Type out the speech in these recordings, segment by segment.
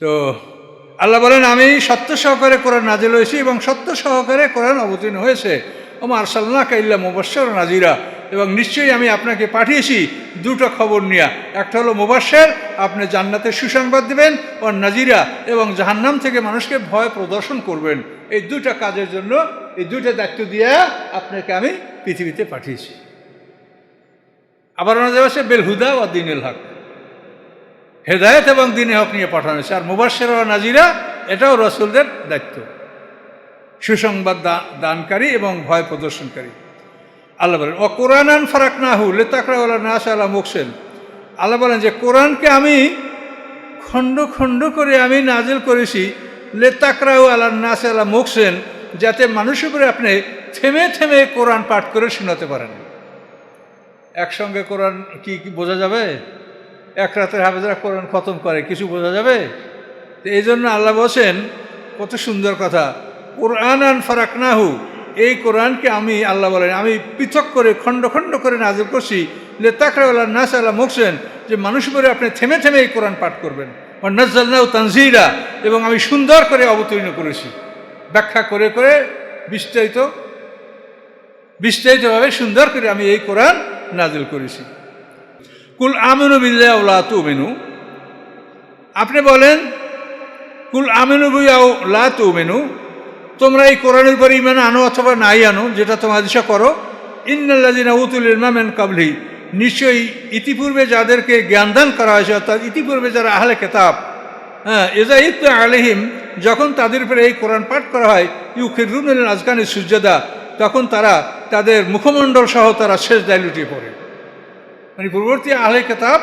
তো আল্লাহ বলেন, আমি সত্য সহকারে কোরআন নাজিল হয়েছি এবং সত্য সহকারে কোরআন অবতীর্ণ হয়েছে। ওমা আরসাল্লাহ কাইল্লা মুবাশ্বর নাজিরা এবং নিশ্চয়ই আমি আপনাকে পাঠিয়েছি দুটো খবর নিয়ে। একটা হলো মুবাশ্বর আপনি জান্নাতের সুসংবাদ দেবেন ও নাজিরা এবং জাহান্নাম থেকে মানুষকে ভয় প্রদর্শন করবেন। এই দুটা কাজের জন্য, এই দুটো দায়িত্ব দিয়ে আপনাকে আমি পৃথিবীতে পাঠিয়েছি। আবার ওনাদের আছে বেলহুদা ও দিনুল হক। হেদায়ত এবং দিনে হক নিয়ে পাঠানো হয়েছে। আর মুবাসের ও নাজিরা, এটাও রসুলদের দায়িত্ব। সুসংবাদ দানকারী এবং ভয় প্রদর্শনকারী। আল্লাহ বলেন ও কোরআনান ফারাক না হু লেতাকরাওয়ালা নাস আলা মুকসেন। আল্লাহ বলেন যে, কোরআনকে আমি খণ্ড খণ্ড করে আমি নাজিল করেছি লেতাকরাউ আলা নাস আলা মুকসেন, যাতে মানুষের উপরে আপনি থেমে থেমে কোরআন পাঠ করে শোনাতে পারেন। একসঙ্গে কোরআন কি কি বোঝা যাবে? এক রাতের হাফেজরা কোরআন খতম করে, কিছু বোঝা যাবে? তো এই জন্য আল্লাহ বলছেন, কত সুন্দর কথা কোরআন আন ফারাকনাহু এই কোরআনকে আমি, আল্লাহ বলেন, আমি পৃথক করে, খণ্ড খণ্ড করে নাজিল করছি লে তাকরাউল্লাহ নাস আল্লাহ মুখছেন যে মানুষ উপরে আপনি থেমে থেমে এই কোরআন পাঠ করবেন। নাজ্জালনাউ তানজিরা এবং আমি সুন্দর করে অবতীর্ণ করেছি। ব্যাখ্যা করে করে বিস্তারিত, বিস্তারিতভাবে সুন্দর করে আমি এই কোরআন নাজিল করেছি। কুল আমিনু বিল্লাহ লা তুমিনু। আপনি বলেন, কুল আমিনু বিল্লাহ লা তুমিনু। তোমরা এই কোরআনের উপর ইমান আনো অথবা নাই আনো, যেটা তোমার দিশা করো। ইন্নাল্লাদিনা উতুল ইলমামেন কাবলি নিশ্চয়ই ইতিপূর্বে যাদেরকে জ্ঞানদান করা হয়েছে, অর্থাৎ ইতিপূর্বে যারা আহলে কেতাব হ্যাঁ এজা ইত আলহিম যখন তাদের উপরে এই কোরআন পাঠ করা হয়, ইউখিরুন আজকানি সূর্যদা তখন তারা তাদের মুখমণ্ডল সহ তারা শেষ দায় লুটিয়ে পড়ে। মানে পূর্ববর্তী আহলে কেতাব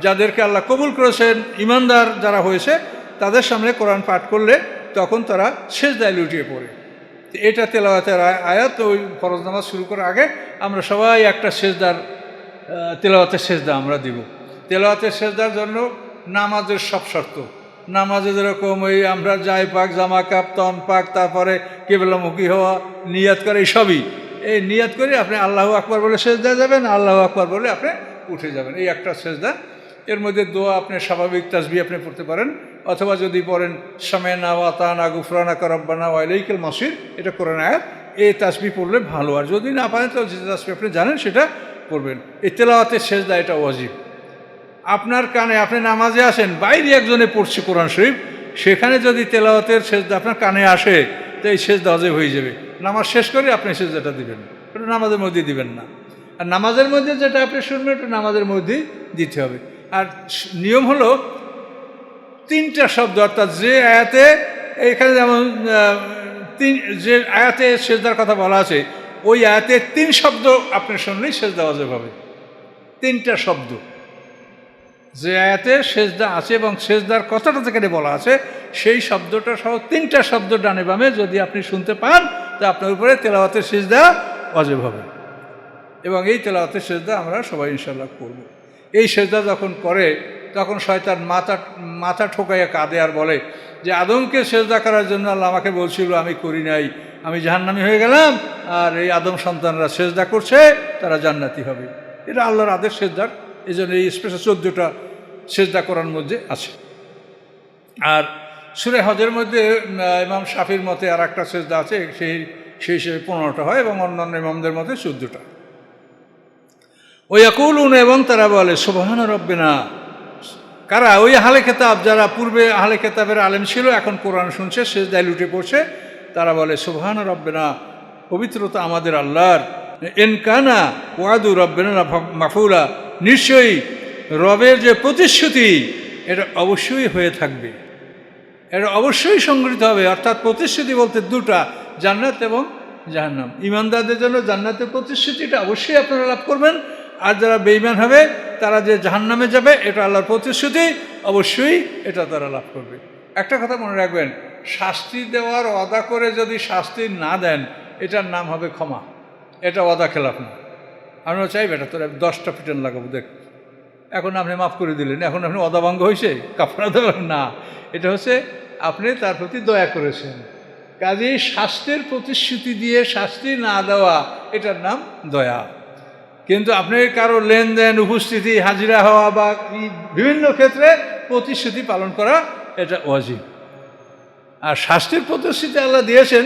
যাদেরকে আল্লাহ কবুল করেছেন, ইমানদার যারা হয়েছে, তাদের সামনে কোরআন পাঠ করলে তখন তারা শেষ দায় লুটিয়ে পড়ে। এটা তেলাওয়াতের আয়- আয়াত, ওই ফরজ নামাজ শুরু করার আগে আমরা সবাই একটা সেজদার তেলাওয়াতের সেজদা আমরা দিব। তেলাওয়াতের সেজদার জন্য নামাজের সব শর্ত। নামাজে যেরকম ওই আমরা যাই পাক, জামা কাপ, তন পাক, তারপরে কেবলামুখী হওয়া, নিয়াত করে সবই। এই নিয়াত করে আপনি আল্লাহ আকবর বলে সেজদা যাবেন, আল্লাহ আকবর বলে আপনি উঠে যাবেন। এই একটা সেজদা। এর মধ্যে দোয়া আপনি স্বাভাবিক তাজবি আপনি পড়তে পারেন। অথবা যদি পড়েন সামেনা ওয়াতানা গুফরানা করব্বানা ওয়াইলাইকেল মাসির, এটা কোরআন আয়াত। এই তাসবি পড়লে ভালো। আর যদি না পারেন তো যে তাসবি আপনি জানেন, সেটা পড়বেন এই তেলাওয়াতের সেজদা, এটা ওয়াজিব। আপনার কানে, আপনি নামাজে আসেন, বাইরে একজনে পড়ছে কোরআন শরীফ, সেখানে যদি তেলাওয়াতের সেজদা আপনার কানে আসে, তো এই সেজদা অজেব হয়ে যাবে। নামাজ শেষ করে আপনি সেজদাটা দিবেন। নামাজের মধ্যে দিবেন না। আর নামাজের মধ্যে যেটা আপনি শুনবেন, ওটা নামাজের মধ্যেই দিতে হবে। আর নিয়ম হলো তিনটা শব্দ, অর্থাৎ যে আয়াতে এখানে যেমন তিন, যে আয়াতে সেজদার কথা বলা আছে, ওই আয়াতে তিন শব্দ আপনি শুনলেই সেজদা অজেব হবে। তিনটা শব্দ। যে আয়াতে সেজদা আছে এবং সেজদার কথাটা যেখানে বলা আছে, সেই শব্দটা সহ তিনটা শব্দ ডানে বামে যদি আপনি শুনতে পান, তা আপনার উপরে তেলাওয়াতের সেজদা অজেব হবে। এবং এই তেলাওয়াতের সেজদা আমরা সবাই ইনশাল্লাহ করব। এই সেজদা যখন করে, তখন শয়তান মাথা মাথা ঠোকাইয়া কাঁদে আর বলে যে, আদমকে সেজদা করার জন্য আল্লাহ আমাকে বলছিল, আমি করি নাই, আমি জাহান্নামি হয়ে গেলাম, আর এই আদম সন্তানরা সেজদা করছে, তারা জান্নাতি হবে। এটা আল্লাহর আদেশ সেজদার এই জন্য এই স্পেশাল চোদ্দোটা সেজদা করার মধ্যে আছে। আর সুরে হজের মধ্যে ইমাম শাফির মতে আর একটা সেজদা আছে, সেই সেই হিসেবে পনেরোটা হয় এবং অন্যান্য ইমামদের মধ্যে চোদ্দোটা। ওই একুলুন এবং তারা বলে, সোবাহান রব্বিনা। কারা? ওই আহলে খেতাব যারা পূর্বে আহলে খেতাবের আলেম ছিল, এখন কোরআন শুনছে সে লুটে পড়ছে। তারা বলে, সোবাহান রব্বিনা, পবিত্রতা আমাদের আল্লাহর। এনকানা ওয়াদু রব্বিনা মাফুলা। নিশ্চয়ই রবের যে প্রতিশ্রুতি, এটা অবশ্যই হয়ে থাকবে। এটা অবশ্যই সংগঠিত হবে, অর্থাৎ প্রতিশ্রুতি বলতে দুটা, জান্নাত এবং জাহান্নাম। ইমানদারদের জন্য জান্নাতের প্রতিশ্রুতিটা অবশ্যই আপনারা লাভ করবেন। আর যারা বেইমান হবে, তারা যে জাহান্নামে যাবে, এটা আল্লাহর প্রতিশ্রুতি, অবশ্যই এটা তারা লাভ করবে। একটা কথা মনে রাখবেন, শাস্তি দেওয়ার অদা করে যদি শাস্তি না দেন, এটার নাম হবে ক্ষমা। এটা অদা খেলাফ না। আমরা চাই, বেটা, তোর দশটা পিটন লাগাবো, দেখ। এখন আপনি মাফ করে দিলেন, এখন আপনি অদাভঙ্গ হয়েছে? কাপড়া দেওয়ার না। এটা হচ্ছে, আপনি তার প্রতি দয়া করেছেন। কাজেই শাস্তির প্রতিশ্রুতি দিয়ে শাস্তি না দেওয়া, এটার নাম দয়া। কিন্তু আপনি কারও লেনদেন, উপস্থিতি, হাজিরা হওয়া বা বিভিন্ন ক্ষেত্রে প্রতিশ্রুতি পালন করা এটা ওয়াজিব। আর শাস্তির প্রতিশ্রুতি আল্লাহ দিয়েছেন,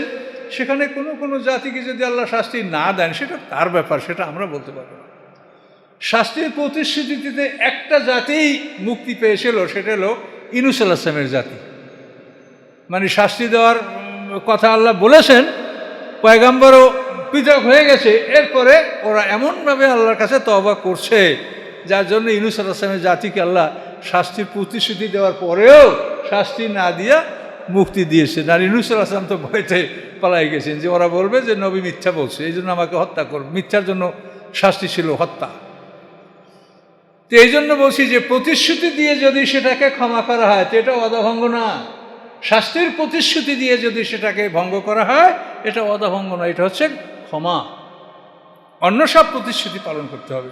সেখানে কোনো কোনো জাতিকে যদি আল্লাহ শাস্তি না দেন, সেটা তার ব্যাপার, সেটা আমরা বলতে পারব শাস্তির প্রতিশ্রুতিতে একটা জাতিই মুক্তি পেয়েছিল, সেটা হলো ইনুস আলাহামের জাতি। মানে শাস্তি দেওয়ার কথা আল্লাহ বলেছেন, পয়গাম্বরও পৃথক হয়ে গেছে। এরপরে ওরা এমনভাবে আল্লাহর কাছে তবা করছে, যার জন্য ইনুস আলাহামের জাতিকে আল্লাহ শাস্তির প্রতিশ্রুতি দেওয়ার পরেও শাস্তি না দিয়া মুক্তি দিয়েছেন আর ইনুস আলাহাম তো ভয়তে পালাই গেছেন যে ওরা বলবে যে নবী মিথ্যা বলছে, এই জন্য আমাকে হত্যা করবে মিথ্যার জন্য শাস্তি ছিল হত্যা। তো এই জন্য বলছি যে প্রতিশ্রুতি দিয়ে যদি সেটাকে ক্ষমা করা হয়, তো এটা অদাভঙ্গ না। শাস্তির প্রতিশ্রুতি দিয়ে যদি সেটাকে ভঙ্গ করা হয়, এটা অদাভঙ্গ না। এটা হচ্ছে ক্ষমা। অন্য সব প্রতিশ্রুতি পালন করতে হবে।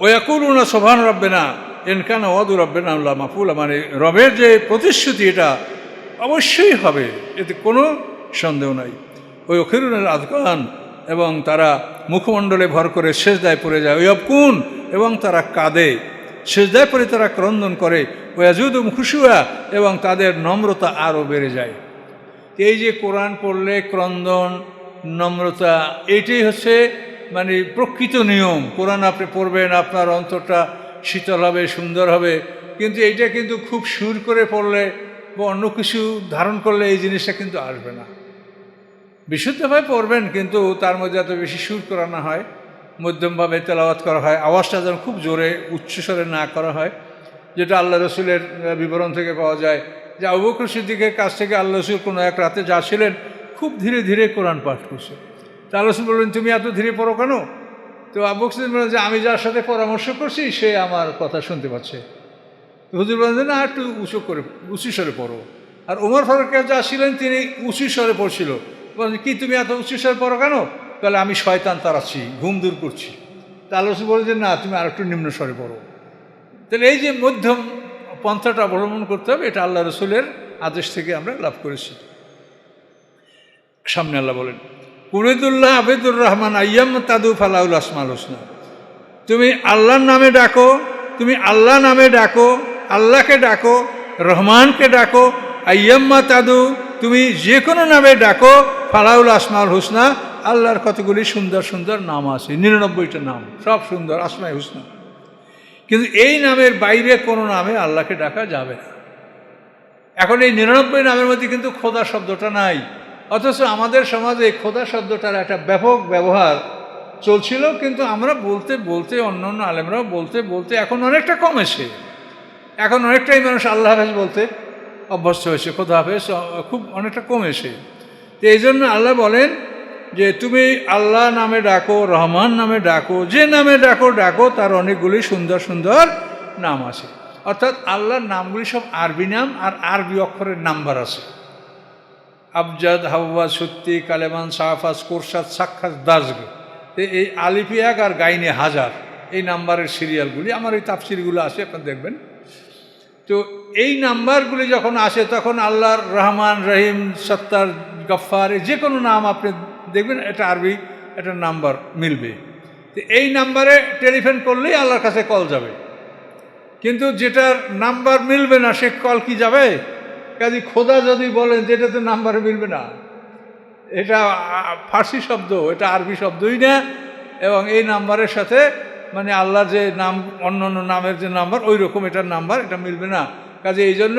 ওয়াকুলুনা সোভান রব্বে না এনকান অদু রব্বে না আল্লাহ মাফুলা। মানে রবের যে প্রতিশ্রুতি এটা অবশ্যই হবে, এতে কোনো সন্দেহ নাই। ওই অখিরুনের আদকান, এবং তারা মুখমণ্ডলে ভর করে সেজদায় পড়ে যায়। ওই অবকুন এবং তারা কাঁদে। সেজদায় পড়ে তারা ক্রন্দন করে। ওই ওয়াজুদুম খুশুয়া, এবং তাদের নম্রতা আরও বেড়ে যায়। এই যে কোরআন পড়লে ক্রন্দন নম্রতা এইটাই হচ্ছে মানে প্রকৃত নিয়ম। কোরআন আপনি পড়বেন, আপনার অন্তরটা শীতল হবে, সুন্দর হবে। কিন্তু এইটা কিন্তু খুব সুর করে পড়লে বা অন্য কিছু ধারণ করলে এই জিনিসটা কিন্তু আসবে না। বিশুদ্ধভাবে পড়বেন, কিন্তু তার মধ্যে এত বেশি সুর করা না হয়, মধ্যমভাবে তেলাওয়াত করা হয়, আওয়াজটা যেন খুব জোরে উচ্চস্বরে না করা হয়, যেটা আল্লাহ রসুলের বিবরণ থেকে পাওয়া যায়। যে আবুবকর সিদ্দিকের কাছ থেকে আল্লাহ রসুল কোনো এক রাতে যাচ্ছিলেন খুব ধীরে ধীরে কোরআন পাঠ করছে। তা বললেন, তুমি এত ধীরে পড়ো কেন? তো আবু সিদ্দিক বললেন যে, আমি যার সাথে পরামর্শ করছি, সে আমার কথা শুনতে পাচ্ছে। হুজুর বলেন না, একটু উঁচু করে, উঁচু স্বরে পড়ো। আর ওমর ফারুক যা ছিলেন, তিনি উঁচু স্বরে পড়ছিল। বলেন কি তুমি এত উঁচু স্বরে পড়ো কেন? তাহলে আমি শয়তান তাড়াচ্ছি ঘুম দূর করছি। তা রসুল যে, না, তুমি আর একটু নিম্ন স্বরে পড়ো। তাহলে এই যে মধ্যম পন্থাটা অবলম্বন করতে হবে, এটা আল্লাহ রসুলের আদেশ থেকে আমরা লাভ করেছি। সামনে আল্লাহ বলেন কুরিদুল্লাহ আবেদুর রহমান আয়াম তাদু ফালাউল আসমাল হোসনা। তুমি আল্লাহর নামে ডাকো, তুমি আল্লাহ নামে ডাকো, আল্লাহকে ডাকো, রহমানকে ডাকো আয়াম্মা তাদু, তুমি যে কোনো নামে ডাকো, ফালাউল আসমাল হুসনা, আল্লাহর কতগুলি সুন্দর সুন্দর নাম আছে, নিরানব্বইটা নাম, সব সুন্দর, আসমাই হুসনা। কিন্তু এই নামের বাইরে কোনো নামে আল্লাহকে ডাকা যাবে না। এখন এই নিরানব্বই নামের মধ্যে কিন্তু খোদা শব্দটা নাই। অথচ আমাদের সমাজে খোদা শব্দটার একটা ব্যাপক ব্যবহার চলছিল, কিন্তু আমরা বলতে বলতে অন্য অন্য আলেমরাও বলতে বলতে এখন অনেকটা কমেছে। এখন অনেকটাই মানুষ আল্লাহ হাফেজ বলতে অভ্যস্ত হয়েছে, খোদা হাফেজ খুব অনেকটা কমেছে। তো এই জন্য আল্লাহ বলেন যে, তুমি আল্লাহ নামে ডাকো, রহমান নামে ডাকো, যে নামে ডাকো ডাকো, তার অনেকগুলি সুন্দর সুন্দর নাম আছে। অর্থাৎ আল্লাহর নামগুলি সব আরবি নাম আর আরবি অক্ষরের নাম্বার আছে। আবজাদ, হাওয়া সত্যি কালেমান সাহাফাজ কোরসাদ সাক্ষাৎ, দাসগ। এই আলিপি এক আর গাইনে হাজার। এই নাম্বারের সিরিয়ালগুলি, আমার এই তাফসিরগুলো আছে, আপনারা দেখবেন। তো এই নাম্বারগুলি যখন আসে, তখন আল্লাহর রহমান, রহিম, সত্তার, গফ্ফার যে কোনো নাম আপনি দেখবেন, এটা আরবি একটা নাম্বার মিলবে। তো এই নাম্বারে টেলিফোন করলেই আল্লাহর কাছে কল যাবে। কিন্তু যেটার নাম্বার মিলবে না, সে কল কি যাবে? কাজে খোদা যদি বলেন যেটা তো নাম্বারে মিলবে না, এটা ফার্সি শব্দ, এটা আরবি শব্দই না, এবং এই নাম্বারের সাথে মানে আল্লাহর যে নাম অন্য অন্য নামের যে নাম্বার ওই রকম এটার নাম্বার, এটা মিলবে না। কাজে এই জন্য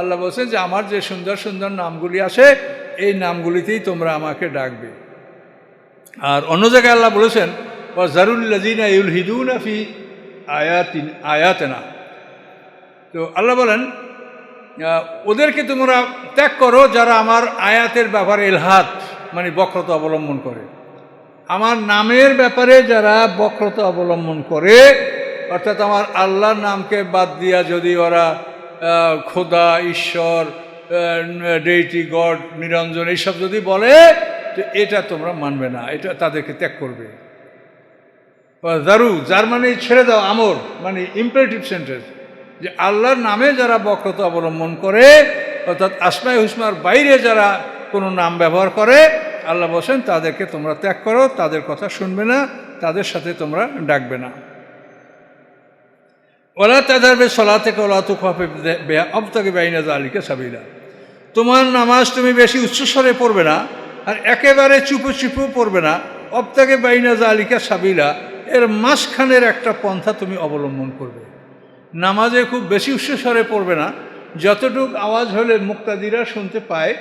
আল্লাহ বলছেন যে আমার যে সুন্দর সুন্দর নামগুলি আছে, এই নামগুলিতেই তোমরা আমাকে ডাকবে। আর অন্য জায়গায় আল্লাহ বলেছেন জারুল্লাজিনা ইউল হিদুনা ফি আয়াতিন, আয়াতেনা। তো আল্লাহ বলেন ওদেরকে তোমরা ত্যাগ করো যারা আমার আয়াতের ব্যাপারে এলহাত মানে বক্রতা অবলম্বন করে। আমার নামের ব্যাপারে যারা বক্রতা অবলম্বন করে, অর্থাৎ আমার আল্লাহর নামকে বাদ দিয়া যদি ওরা খোদা, ঈশ্বর ডেইটি গড নিরঞ্জন এইসব যদি বলে, তো এটা তোমরা মানবে না, এটা তাদেরকে ত্যাগ করবে। দারু যার মানে ছেড়ে দাও, আমর মানে ইম্পারেটিভ সেন্টেন্স যে আল্লাহর নামে যারা বক্রতা অবলম্বন করে, অর্থাৎ আসমাই হুসমার বাইরে যারা কোনো নাম ব্যবহার করে, আল্লাহ বলছেন তাদেরকে তোমরা ত্যাগ করো, তাদের কথা শুনবে না, তাদের সাথে তোমরা ডাকবে না। ওলা তাজারবে সলা থেকে ওলা তো খফে বেয়া অব তাকে বেআইনা জালিকে সাবিলা। তোমার নামাজ তুমি বেশি উচ্চস্বরে পড়বে না, আর একেবারে চুপো চুপো পড়বে না অব তাকে বাইনা জালিকা সাবিলা। এর মাঝখানের একটা পন্থা তুমি অবলম্বন করবে। নামাজে খুব বেশি উচ্চস্বরে পড়বে না। যতটুক আওয়াজ হলে মুক্তাদিরা শুনতে পায়,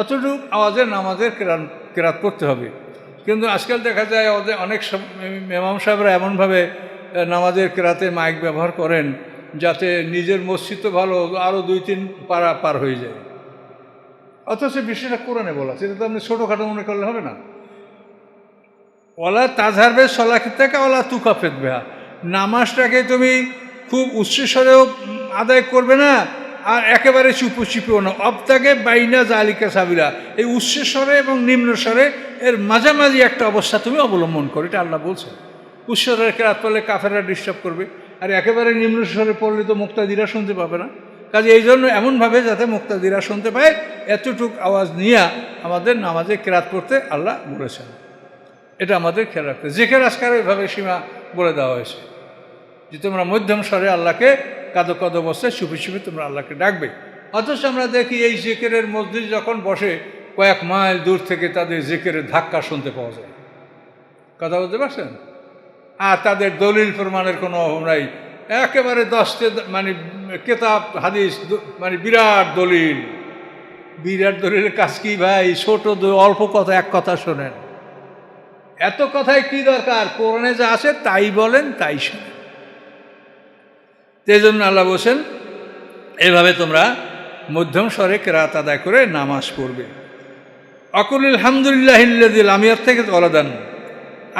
অতটুক আওয়াজে নামাজের কেরাত কেরাত করতে হবে। কিন্তু আজকাল দেখা যায় ওদের অনেক মেমাম সাহেবরা এমনভাবে নামাজের কেরাতে মাইক ব্যবহার করেন যাতে নিজের মসজিদ তো ভালো আরও দুই তিন পাড়া পার হয়ে যায়। অথচ বিষয়টা কোরআনে বলা সেটা তো আপনি ছোটোখাটো মনে করলে হবে না। ওলা তাজহারবে সলাখ থেকে ওলা তুকাফেদ বেহা। নামাজটাকে তুমি খুব উচ্চস্বরেও আদায় করবে না, আর একেবারে চুপু চুপিও না। অবতাকে বাইনা জালিকা সাবিরা। এই উচ্চস্বরে এবং নিম্নস্বরে এর মাঝামাঝি একটা অবস্থা তুমি অবলম্বন করো, এটা আল্লাহ বলছে উচ্চস্বরের রাত পড়লে কাফেরা ডিস্টার্ব করবে, আর একেবারে নিম্নস্বরে পড়লে তো মুক্তাদিরা শুনতে পাবে না। কাজে এই জন্য এমনভাবে যাতে মুক্তাদিরা শুনতে পায়, এতটুক আওয়াজ নিয়ে আমাদের নামাজে কেরাত পড়তে আল্লাহ বলেছেন। এটা আমাদের খেয়াল রাখতে জেকের আজকার ওইভাবে সীমা বলে দেওয়া হয়েছে। যে তোমরা মধ্যম স্বরে আল্লাহকে কাদো কাদো বসে চুপি চুপি তোমরা আল্লাহকে ডাকবে। অথচ আমরা দেখি এই জেকেরের মসজিদ যখন বসে, কয়েক মাইল দূর থেকে তাদের জেকেরের ধাক্কা শুনতে পাওয়া যায়। কথা বলতে পারছেন? আর তাদের দলিল প্রমাণের কোনো অভাব নাই। একেবারে দশটে মানে কেতাব, হাদিস মানে বিরাট দলিল। বিরাট দলিলের কাজ কি ভাই? ছোট অল্প কথা, এক কথা শোনেন। এত কথায় কি দরকার? কোরআনে যা আছে তাই বলেন, তাই শোনেন। সেই জন্য আল্লাহ বলছেন, এভাবে তোমরা মধ্যম স্বরে কেরাত আদায় করে নামাজ পড়বে। অকুল আলহামদুলিল্লাহ আমিয়ার থেকে অলাদান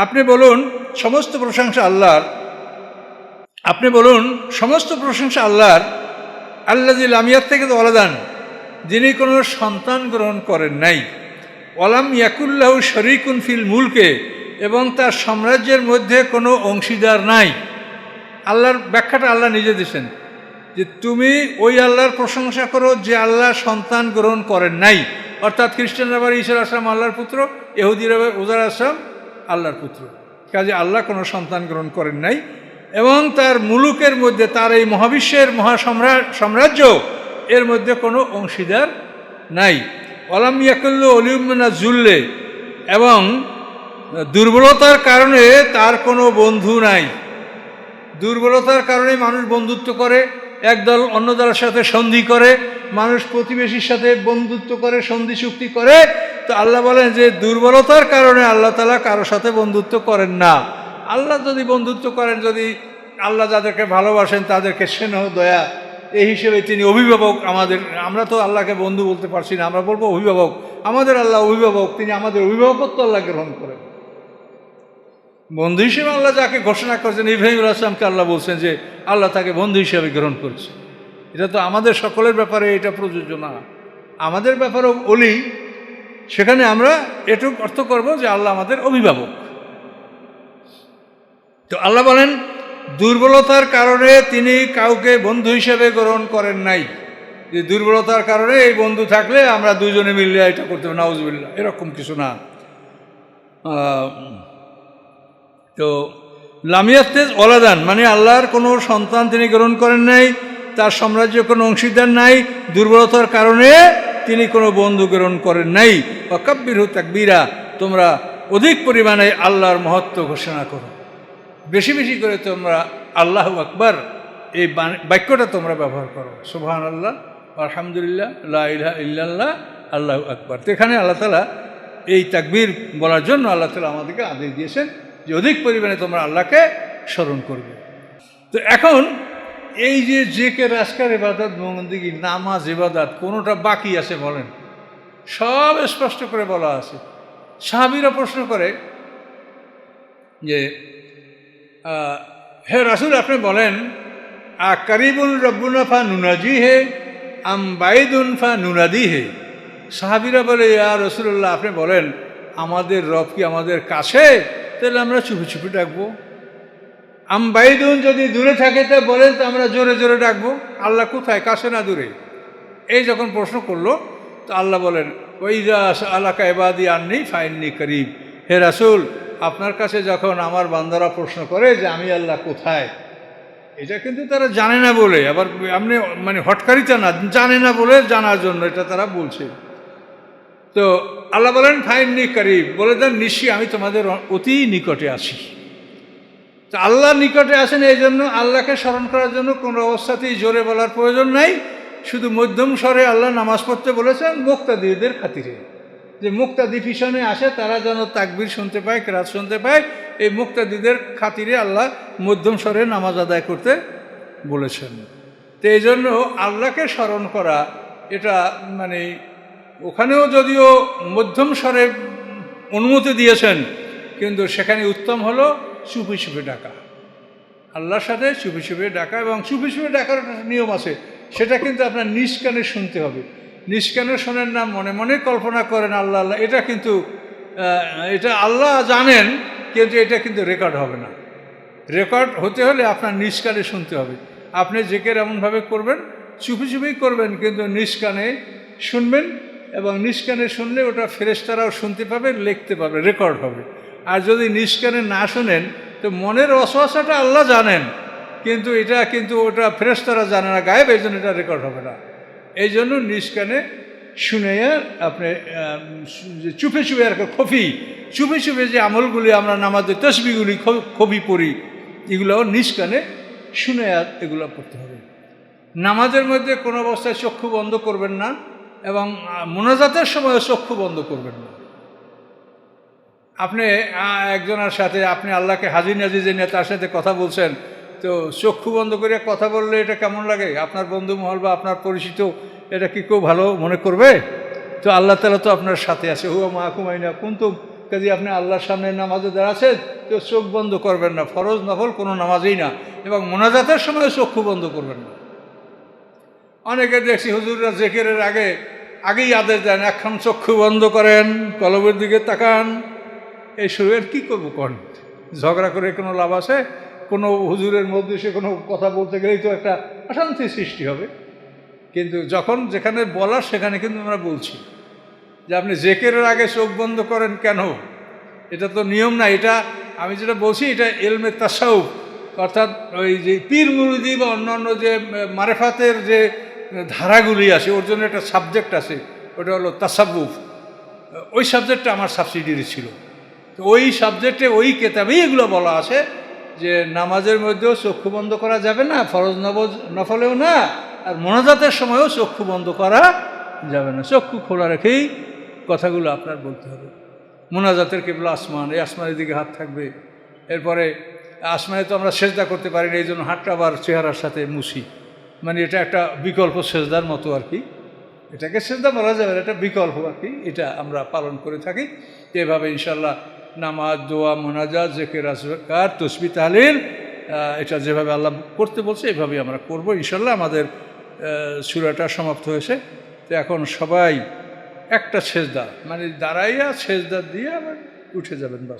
আপনি বলুন, সমস্ত প্রশংসা আল্লাহর। আপনি বলুন, সমস্ত প্রশংসা আল্লাহর আল্লাহ আমিয়ার থেকে তো অলাদান যিনি কোনো সন্তান গ্রহণ করেন নাই। ওলাম ইয়াকুল্লাহ শরিকুন ফিল মুলকে, এবং তার সাম্রাজ্যের মধ্যে কোনো অংশীদার নাই। আল্লাহর ব্যাখ্যাটা আল্লাহ নিজে দিচ্ছেন যে তুমি ওই আল্লাহর প্রশংসা করো যে আল্লাহ সন্তান গ্রহণ করেন নাই। অর্থাৎ খ্রিস্টানরা আবার ঈশ্বর আসলাম আল্লাহর পুত্র এহুদির উজার আসলাম আল্লাহর পুত্র। কাজে আল্লাহ কোনো সন্তান গ্রহণ করেন নাই এবং তার মুলুকের মধ্যে তার এই মহাবিশ্বের মহাসম্রাট সাম্রাজ্য এর মধ্যে কোনো অংশীদার নাই। অলাম ইয়াকুল্ল অলিউমনা জুল্লে এবং দুর্বলতার কারণে তার কোনো বন্ধু নাই। দুর্বলতার কারণে মানুষ বন্ধুত্ব করে এক দল অন্য দলের সাথে সন্ধি করে, মানুষ প্রতিবেশীর সাথে বন্ধুত্ব করে, সন্ধি চুক্তি করে। তো আল্লাহ বলেন যে দুর্বলতার কারণে আল্লাহ তালা কারও সাথে বন্ধুত্ব করেন না। আল্লাহ যদি বন্ধুত্ব করেন, যদি আল্লাহ যাদেরকে ভালোবাসেন, তাদেরকে স্নেহ, দয়া, এই হিসেবে তিনি অভিভাবক আমাদের, আমরা তো আল্লাহকে বন্ধু বলতে পারছি না, আমরা বলব অভিভাবক। আমাদের আল্লাহ অভিভাবক, তিনি আমাদের অভিভাবকত্ব আল্লাহ গ্রহণ করেন। বন্ধু হিসেবে আল্লাহ যাকে ঘোষণা করেছেন, ইব্রাহিম আসলামকে আল্লাহ বলছেন যে আল্লাহ তাকে বন্ধু হিসেবে গ্রহণ করছে। এটা তো আমাদের সকলের ব্যাপারে এটা প্রযোজ্য না। আমাদের ব্যাপারেও অলি সেখানে আমরা এটুক অর্থ করব যে আল্লাহ আমাদের অভিভাবক। তো আল্লাহ বলেন, দুর্বলতার কারণে তিনি কাউকে বন্ধু হিসেবে গ্রহণ করেন নাই। যে দুর্বলতার কারণে এই বন্ধু থাকলে আমরা দুজনে মিললে এটা করতে নাউজবিল্লা এরকম কিছু না। তো লামিয়াতেজ অলাদান মানে আল্লাহর কোনো সন্তান তিনি গ্রহণ করেন নাই, তার সাম্রাজ্যের কোনো অংশীদার নাই, দুর্বলতার কারণে তিনি কোনো বন্ধু গ্রহণ করেন নাই। অকাব্বির তাকবীরা, তোমরা অধিক পরিমাণে আল্লাহর মহত্ব ঘোষণা করো। বেশি বেশি করে তোমরা আল্লাহ আকবার, এই বাক্যটা তোমরা ব্যবহার করো। সুবহান আল্লাহ আলহামদুলিল্লাহ, লা ইলাহা ইল্লাল্লাহ, আল্লাহ আকবার। তো এখানে আল্লাহ তালা এই তাকবীর বলার জন্য আল্লাহ তালা আমাদেরকে আদেশ দিয়েছেন যে অধিক পরিমাণে তোমরা আল্লাহকে স্মরণ করবে। তো এখন এই যে জেকে রাজকার এবাদত মন্দিগি নামাজ এবাদত কোনোটা বাকি আছে বলেন? সব স্পষ্ট করে বলা আছে। সাহাবিরা প্রশ্ন করে যে হে রাসুল, আপনি বলেন, আ কারিবুল রব্বুনা ফা নুনাজি হে আম বাইদুন ফা নুনাদি হে সাহাবিরা বলে, ইয়া রসুল্লাহ আপনি বলেন, আমাদের রব কি আমাদের কাছে তাহলে আমরা চুপি চুপি ডাকবো। আম বাইদুন যদি দূরে থাকে তা বলেন তো আমরা জোরে জোরে ডাকবো। আল্লাহ কোথায়? কাছে না দূরে? এই যখন প্রশ্ন করল, তো আল্লাহ বলেন ওইদা আলাকা এবাদি আননি ফাইননি করিব। হে রাসুল, আপনার কাছে যখন আমার বান্দারা প্রশ্ন করে যে আমি আল্লাহ কোথায়, এটা কিন্তু তারা জানে না বলে, আবার আপনি মানে হটকারিতা না, জানে না বলে জানার জন্য এটা তারা বলছে। তো আল্লাহ বলেন ফাইন নি করিব। বলে দেন, নিশ্চয়ই আমি তোমাদের অতি নিকটে আছি। তো আল্লাহ নিকটে আসেন এই জন্য, আল্লাহকে স্মরণ করার জন্য কোনো অবস্থাতেই জোরে বলার প্রয়োজন নাই। শুধু মধ্যম স্বরে আল্লাহ নামাজ পড়তে বলেছেন, মুক্তাদিদের খাতিরে। যে মুক্তাদি পিছনে আসে, তারা যেন তাকবির শুনতে পায়, কেরাত শুনতে পায়, এই মুক্তাদিদের খাতিরে আল্লাহ মধ্যম স্বরে নামাজ আদায় করতে বলেছেন। তো এই জন্য আল্লাহকে স্মরণ করা, এটা মানে ওখানেও যদিও মধ্যম স্বরে অনুমতি দিয়েছেন, কিন্তু সেখানে উত্তম হলো চুপি চুপি ডাকা। আল্লাহর সাথে চুপি চুপি ডাকা এবং চুপি চুপি ডাকার একটা নিয়ম আছে, সেটা কিন্তু আপনার নিজ কানে শুনতে হবে। নিজ কানে শোনেন না, মনে মনে কল্পনা করেন আল্লাহ আল্লাহ, এটা কিন্তু এটা আল্লাহ জানেন, কিন্তু এটা কিন্তু রেকর্ড হবে না। রেকর্ড হতে হলে আপনার নিজ কানে শুনতে হবে। আপনি জেকের এমনভাবে করবেন চুপি চুপি করবেন, কিন্তু নিজ কানে শুনবেন এবং নিজ কানে শুনলে ওটা ফেরেস্তারাও শুনতে পাবে, লিখতে পাবে রেকর্ড হবে। আর যদি নিজ কানে না শুনেন, তো মনের অসহসাটা আল্লাহ জানেন। কিন্তু এটা কিন্তু ওটা ফেরেস্তারা জানে না গায়েব এই জন্য এটা রেকর্ড হবে না। এই জন্য নিজ কানে শুনে আপনি চুপে চুপে আর খফি, চুপে চুপে যে আমলগুলি আমরা নামাজের তসবিগুলি খবি পড়ি, এগুলোও নিজ কানে শুনে আর এগুলো পড়তে হবে। নামাজের মধ্যে কোনো অবস্থায় চক্ষু বন্ধ করবেন না। এবং মোনাজাতের সময় চক্ষু বন্ধ করবেন না। আপনি একজনের সাথে আপনি আল্লাহকে হাজির নাজির জেনে তার সাথে কথা বলছেন, তো চক্ষু বন্ধ করে কথা বললে এটা কেমন লাগে? আপনার বন্ধু মহল বা আপনার পরিচিত, এটা কি কেউ ভালো মনে করবে? তো আল্লাহ তালা তো আপনার সাথে আছে। হুয়া মাহকুমাইনা কিন্তু কাজে আপনি আল্লাহর সামনে নামাজে দাঁড়াচ্ছেন, তো চোখ বন্ধ করবেন না। ফরজ নফল কোনো নামাজেই না। এবং মোনাজাতের সময় চক্ষু বন্ধ করবেন না। অনেকে দেখছি হুজুররা জেকেরের আগে, আগেই আদেশ দেন এখন চক্ষু বন্ধ করেন, কলবের দিকে তাকান। এই শরীরের কী করব কন? ঝগড়া করে কোনো লাভ আছে? কোনো হুজুরের মধ্যে সে কোনো কথা বলতে গেলেই তো একটা অশান্তি সৃষ্টি হবে। কিন্তু যখন যেখানে বলার, সেখানে কিন্তু আমরা বলছি। যে আপনি জেকেরের আগে চোখ বন্ধ করেন কেন? এটা তো নিয়ম না, এটা আমি যেটা বলছি, এটা এলমে তাসাউফ। অর্থাৎ ওই যে পীর মুরুদি বা অন্যান্য যে মারেফাতের যে ধারাগুলি আছে ওর জন্য একটা সাবজেক্ট আছে ওটা হলো তাসাবুফ। ওই সাবজেক্টটা আমার সাবসিডিয়ারি ছিল। তো ওই সাবজেক্টে ওই কেতাবেই এগুলো বলা আছে যে নামাজের মধ্যেও চক্ষু বন্ধ করা যাবে না, ফরজ নবজ নফলেও না, আর মোনাজাতের সময়ও চক্ষু বন্ধ করা যাবে না। চক্ষু খোলা রেখেই কথাগুলো আপনার বলতে হবে। মোনাজাতের কেবল আসমান, এই আসমানের দিকে হাত থাকবে। এরপরে আসমানে তো আমরা সেজদা করতে পারি না এই জন্য হাতটা আবার চেহারার সাথে মুছি। মানে এটা একটা বিকল্প সেজদার মতো আর কি। এটাকে সেজদা বলা যাবে এটা বিকল্প আর কি, এটা আমরা পালন করে থাকি। এভাবে ইনশাল্লাহ নামাজ, দোয়া মোনাজা জেকের, আজকার, তসবি, তাহলিল এটা যেভাবে আল্লাহ করতে বলছে, এভাবেই আমরা করব। ইনশাল্লাহ আমাদের সূরাটা সমাপ্ত হয়েছে। তো এখন সবাই একটা সেজদা মানে দাঁড়াইয়া সেজদা দিয়ে আবার উঠে যাবেন, বাস।